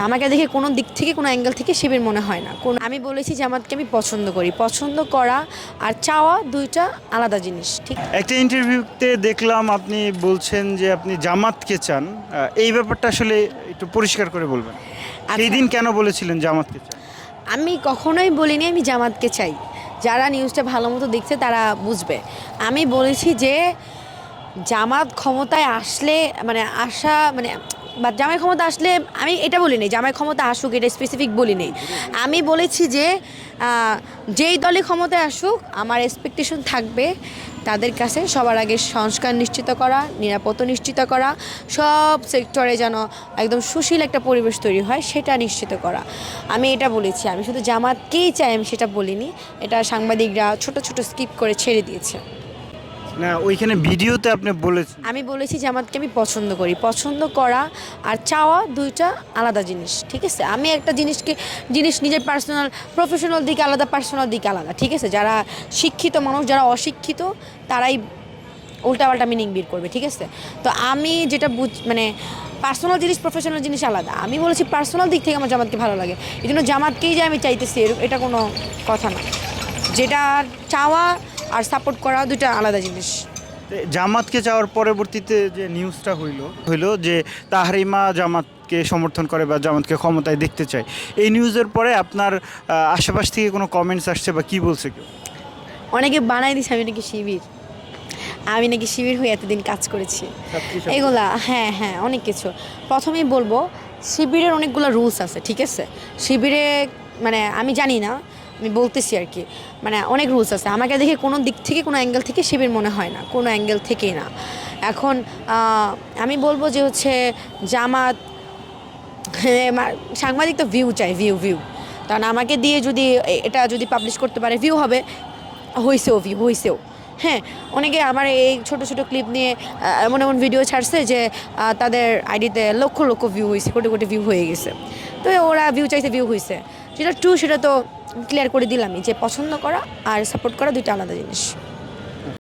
আমাকে দেখে কোনো দিক থেকে কোনো অ্যাঙ্গেল থেকে শিবির মনে হয় না। কোন আমি বলেছি জামাতকে আমি পছন্দ করি। পছন্দ করা আর চাওয়া দুইটা আলাদা জিনিস ঠিক? একটা ইন্টারভিউতে দেখলাম আপনি বলছেন যে আপনি জামাতকে চান। এই ব্যাপারটা আসলে একটু পরিষ্কার করে বলবেন। সেই দিন কেন বলেছিলেন জামাতকে চান? আমি কখনোই বলিনি আমি জামাতকে চাই। যারা নিউজটা ভালো মতো দেখছে তারা বুঝবে। আমি বলেছি যে জামাত ক্ষমতায় আসলে মানে আসা মানে বা জামাই ক্ষমতা আসলে আমি এটা বলিনি জামাই ক্ষমতা আসুক, এটা স্পেসিফিক বলিনি আমি বলেছি যে যেই দলে ক্ষমতায় আসুক, আমার এক্সপেকটেশন থাকবে তাদের কাছে সবার আগে সংস্কার নিশ্চিত করা, নিরাপত্তা নিশ্চিত করা, সব সেক্টরে যেন একদম সুশীল একটা পরিবেশ তৈরি হয়, সেটা নিশ্চিত করা। আমি এটা বলেছি, আমি শুধু জামাতকেই চাই, আমি সেটা বলিনি। এটা সাংবাদিকরা ছোট ছোট স্কিপ করে ছেড়ে দিয়েছে। না, ওইখানে ভিডিওতে আপনি বলেছেন। আমি বলেছি যে জামাতকে আমি পছন্দ করি। পছন্দ করা আর চাওয়া দুইটা আলাদা জিনিস, ঠিক আছে? আমি একটা জিনিসকে, জিনিস নিজের পার্সোনাল প্রফেশনাল দিকে আলাদা পার্সোনাল দিকে আলাদা, ঠিক আছে? যারা শিক্ষিত মানুষ, যারা অশিক্ষিত, তারাই উল্টাপাল্টা মিনিং বের করবে, ঠিক আছে? তো আমি যেটা বুঝ মানে পার্সোনাল জিনিস প্রফেশনাল জিনিস আলাদা। আমি বলেছি পার্সোনাল দিক থেকে আমার জামাতকে ভালো লাগে। এই জন্য জামাতকেই যে আমি চাইতেছি এটা কোনো কথা না। যেটা চাওয়া আর সাপোর্ট করা দুটো আলাদা জিনিস। জামাতকে যাওয়ার পরবর্তীতে যে নিউজটা হইল হইল যে তাহারিমা জামাতকে সমর্থন করে বা জামাতকে ক্ষমতায় দেখতে চায় এই নিউজের পরে আপনার আশেপাশ থেকে কোনো কমেন্টস আসছে বা কি বলছে কেউ? অনেকে বানাই দিছে আমি নাকি শিবির। আমি নাকি শিবির হয়ে এতদিন কাজ করেছি। এগুলা হ্যাঁ হ্যাঁ অনেক কিছু। প্রথমেই বলব শিবিরের অনেকগুলো রুলস আছে ঠিক আছে? শিবিরে মানে আমি জানি না আমি বলতেছি আর কি মানে অনেক রুলস আছে। আমাকে দেখে কোনো দিক থেকে কোনো অ্যাঙ্গেল থেকে শিবির মনে হয় না কোনো অ্যাঙ্গেল থেকেই না। এখন আমি বলব যে হচ্ছে জামাত হ্যাঁ, সাংবাদিক তো ভিউ চাই ভিউ ভিউ কারণ আমাকে দিয়ে যদি এটা যদি পাবলিশ করতে পারে ভিউ হবে হয়েছেও ভিউ হয়েছেও হ্যাঁ অনেকে আমার এই ছোট ছোট ক্লিপ নিয়ে এমন এমন ভিডিও ছাড়ছে যে তাদের আইডিতে লক্ষ লক্ষ ভিউ হয়েছে কোটি কোটি ভিউ হয়ে গেছে। তো ওরা ভিউ চাইছে ভিউ হয়েছে যেটা ট্রু সেটা তো ক্লিয়ার করে দিলামই যে পছন্দ করা আর সাপোর্ট করা দুইটা আলাদা জিনিস।